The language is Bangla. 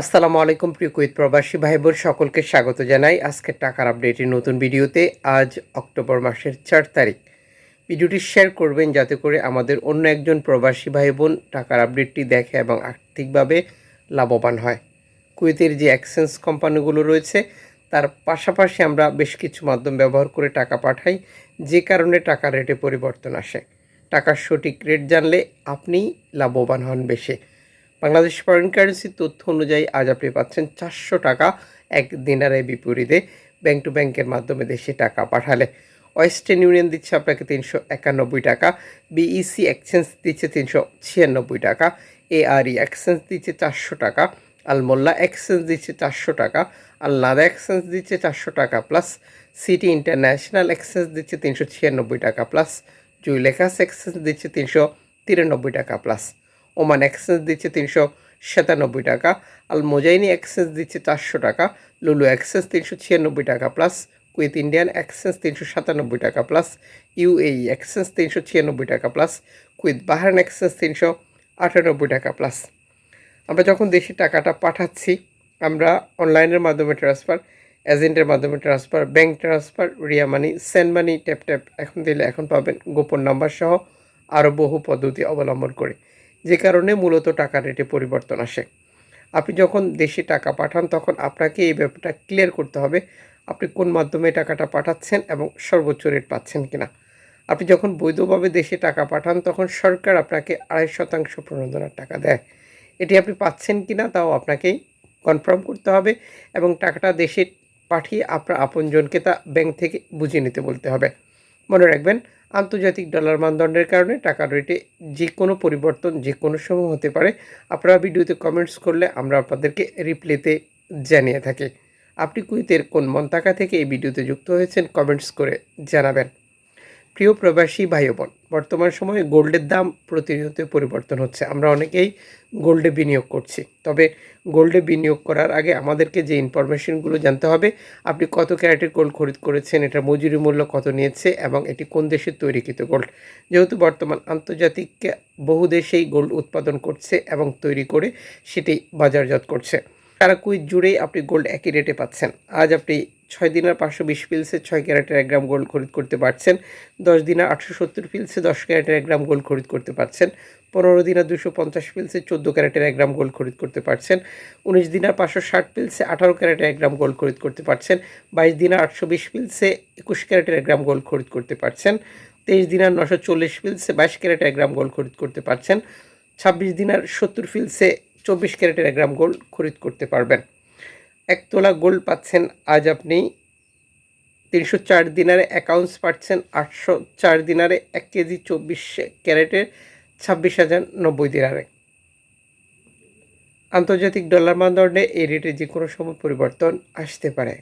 আসসালামু আলাইকুম, প্রিয় কুইত প্রবাসী ভাই বোন সকলকে স্বাগত জানাই আজকের টাকার আপডেটের নতুন ভিডিওতে। আজ অক্টোবর মাসের চার তারিখ। ভিডিওটি শেয়ার করবেন যাতে করে আমাদের অন্য একজন প্রবাসী ভাই বোন টাকার আপডেটটি দেখে এবং আর্থিকভাবে লাভবান হয়। কুয়েতের যে এক্সচেঞ্জ কোম্পানিগুলো রয়েছে, তার পাশাপাশি আমরা বেশ কিছু মাধ্যম ব্যবহার করে টাকা পাঠাই, যে কারণে টাকার রেটে পরিবর্তন আসে। টাকার সঠিক রেট জানলে আপনি লাভবান হন বেশি। বাংলাদেশ ফরেন কারেন্সি তথ্য অনুযায়ী আজ আপনি পাচ্ছেন চারশো টাকা এক দিনারের বিপরীতে ব্যাংক টু ব্যাংকের মাধ্যমে দেশে টাকা পাঠালে। ওয়েস্টার্ন ইউনিয়ন দিচ্ছে আপনাকে তিনশো একানব্বই টাকা বিইসি এক্সচেঞ্জ দিচ্ছে তিনশো ছিয়ানব্বই টাকা এআরই এক্সচেঞ্জ দিচ্ছে চারশো টাকা আল মোল্লা এক্সচেঞ্জ দিচ্ছে চারশো টাকা আল নাদা এক্সচেঞ্জ দিচ্ছে চারশো টাকা প্লাস সিটি ইন্টারন্যাশনাল এক্সচেঞ্জ দিচ্ছে তিনশো ছিয়ানব্বই টাকা প্লাস জুইলেখাস এক্সচেঞ্জ দিচ্ছে তিনশো তিরানব্বই টাকা প্লাস ওমান এক্সচেঞ্জ দিচ্ছে তিনশো সাতানব্বই টাকা আল মোজাইনি এক্সচেঞ্জ দিচ্ছে চারশো টাকা, লুলু এক্সচেঞ্জ তিনশো ছিয়ানব্বই টাকা প্লাস কুইথ ইন্ডিয়ান এক্সচেঞ্জ তিনশো সাতানব্বই টাকা প্লাস ইউএই এক্সচেঞ্জ তিনশো ছিয়ানব্বই টাকা প্লাস কুইথ বাহারান এক্সচেঞ্জ তিনশো আটানব্বই টাকা প্লাস আমরা যখন দেশে টাকাটা পাঠাচ্ছি, আমরা অনলাইনের মাধ্যমে ট্রান্সফার এজেন্টের মাধ্যমে transfer bank transfer Ria money send money tap tap এখন দিলে এখন পাবেন গোপন নাম্বার সহ আরও বহু পদ্ধতি অবলম্বন করে। যে কারণে মূলত টাকা রেটে পরিবর্তন আসে। আপনি যখন দেশে টাকা পাঠান, তখন আপনাকে এই ব্যাপারটা ক্লিয়ার করতে হবে, আপনি কোন মাধ্যমে টাকাটা পাঠাচ্ছেন এবং সর্বোচ্চ রেট পাচ্ছেন কিনা। আপনি যখন বৈধভাবে দেশে টাকা পাঠান, তখন সরকার আপনাকে আড়াই শতাংশ প্রণোদনার টাকা দেয়। এটি আপনি পাচ্ছেন কিনা, তাও আপনাকেই কনফার্ম করতে হবে এবং টাকাটা দেশে পাঠিয়ে আপনার আপনজনকে তা ব্যাংক থেকে বুঝিয়ে নিতে বলতে হবে। মনে রাখবেন আন্তর্জাতিক ডলার মানদণ্ডের কারণে টাকার রেটে যে কোনো পরিবর্তন, যে কোনো সময় হতে পারে। আপনারা ভিডিওতে কমেন্টস করলে আমরা আপনাদেরকে রিপ্লেতে জানিয়ে থাকি। আপনি কুইতের কোন মন্তাকা থেকে এই ভিডিওতে যুক্ত হয়েছেন কমেন্টস করে জানাবেন। প্রিয় প্রবাসী ভাই বোন বর্তমান সময়ে গোল্ডের দাম প্রতিনিয়ত পরিবর্তন হচ্ছে। আমরা অনেকেই গোল্ডে বিনিয়োগ করছি। তবে গোল্ডে বিনিয়োগ করার আগে আমাদেরকে যে ইনফরমেশনগুলো জানতে হবে, আপনি কত ক্যারেটের গোল্ড খরিদ করেছেন, এটা মজুরি মূল্য কত নিয়েছে এবং এটি কোন দেশের তৈরিকৃত গোল্ড যেহেতু বর্তমান আন্তর্জাতিক বহু দেশেই গোল্ড উৎপাদন করছে এবং তৈরি করে সেটি বাজারজাত করছে। তারা কুইজ জুড়েই আপনি গোল্ড একই রেটে পাচ্ছেন। আজ আপনি ছয় দিনের পাঁচশো বিশ পিলসে ছয় ক্যারেটের এক গ্রাম গোল্ড খরিদ করতে পারছেন। দশ দিনের আটশো সত্তর পিলসে দশ ক্যারেটের এক গ্রাম গোল্ড খরিদ করতে পারছেন। পনেরো দিনের দুশো পঞ্চাশ পিলসে চোদ্দ ক্যারেটের এক গ্রাম গোল্ড খরিদ করতে পারছেন। উনিশ দিনের পাঁচশো ষাট পিলসে আঠারো ক্যারেটের এক গ্রাম গোল্ড খরিদ করতে পারছেন। বাইশ দিনের আটশো বিশ পিলসে একুশ ক্যারেটের এক গ্রাম গোল্ড খরিদ করতে পারছেন। তেইশ দিনের নশো চল্লিশ পিলসে বাইশ ক্যারেটের এক গ্রাম গোল্ড খরিদ করতে পারছেন। ছাব্বিশ দিনের সত্তর ফিলসে চব্বিশ ক্যারেটের এক গ্রাম গোল্ড খরিদ করতে পারবেন। এক তোলা গোল্ড পাচ্ছেন, আজ আপনি তিনশো চার দিনারে অ্যাকাউন্টস পাচ্ছেন, আটশো চার দিনারে এক কেজি চব্বিশ ক্যারেটের ছাব্বিশ হাজার নব্বই দিনারে। আন্তর্জাতিক ডলার মানদণ্ডে এই রেটে যে কোনো সময় পরিবর্তন আসতে পারে।